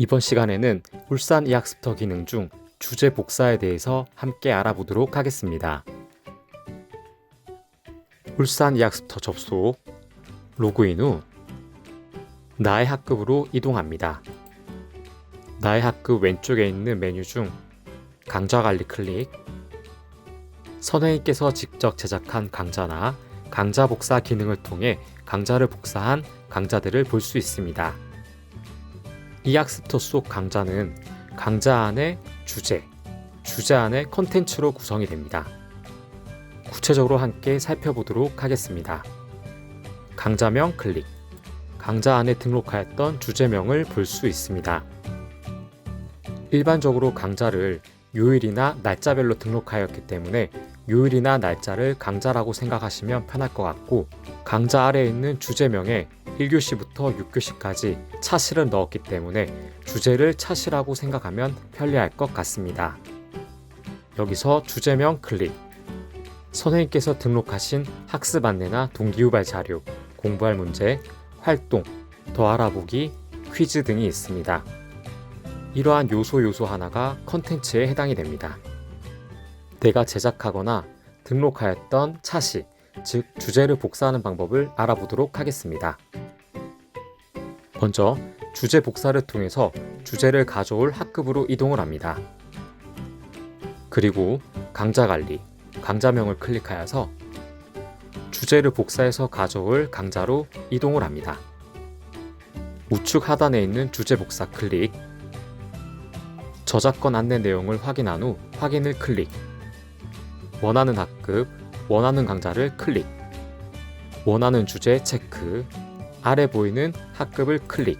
이번 시간에는 울산 이학습터 기능 중 주제 복사에 대해서 함께 알아보도록 하겠습니다. 울산 이학습터 접속, 로그인 후 나의 학급으로 이동합니다. 나의 학급 왼쪽에 있는 메뉴 중 강좌 관리 클릭, 선생님께서 직접 제작한 강좌나 강좌 복사 기능을 통해 강좌를 복사한 강좌들을 볼 수 있습니다. 이 학습터 속 강좌는 강좌 안에 주제, 주제 안에 컨텐츠로 구성이 됩니다. 구체적으로 함께 살펴보도록 하겠습니다. 강좌명 클릭, 강좌 안에 등록하였던 주제명을 볼 수 있습니다. 일반적으로 강좌를 요일이나 날짜별로 등록하였기 때문에 요일이나 날짜를 강좌라고 생각하시면 편할 것 같고 강좌 아래에 있는 주제명에 1교시부터 6교시까지 차시를 넣었기 때문에 주제를 차시라고 생각하면 편리할 것 같습니다. 여기서 주제명 클릭 선생님께서 등록하신 학습 안내나 동기유발 자료, 공부할 문제, 활동, 더 알아보기, 퀴즈 등이 있습니다. 이러한 요소 요소 하나가 컨텐츠에 해당이 됩니다. 내가 제작하거나 등록하였던 차시, 즉 주제를 복사하는 방법을 알아보도록 하겠습니다. 먼저 주제 복사를 통해서 주제를 가져올 학급으로 이동을 합니다. 그리고 강좌 관리, 강좌명을 클릭하여서 주제를 복사해서 가져올 강좌로 이동을 합니다. 우측 하단에 있는 주제 복사 클릭, 저작권 안내 내용을 확인한 후 확인을 클릭, 원하는 학급, 원하는 강좌를 클릭, 원하는 주제 체크, 아래 보이는 학급을 클릭,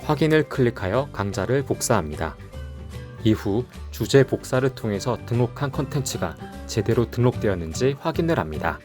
확인을 클릭하여 강좌를 복사합니다. 이후 주제 복사를 통해서 등록한 컨텐츠가 제대로 등록되었는지 확인을 합니다.